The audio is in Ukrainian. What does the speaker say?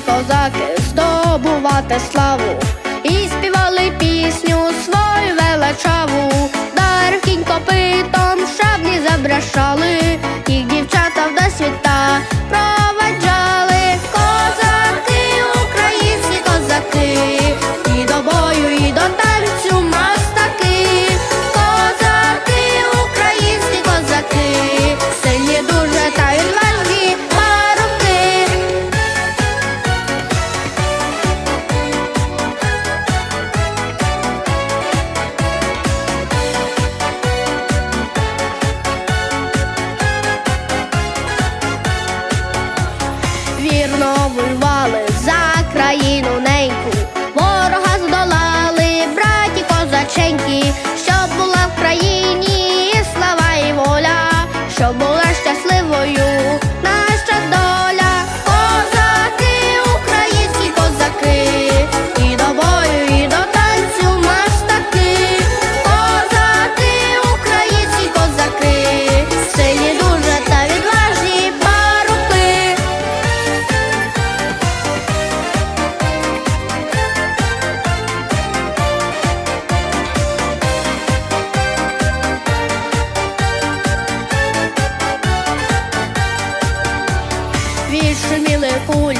козаки, здобувати славу і співали пісню свою величаву. Oh.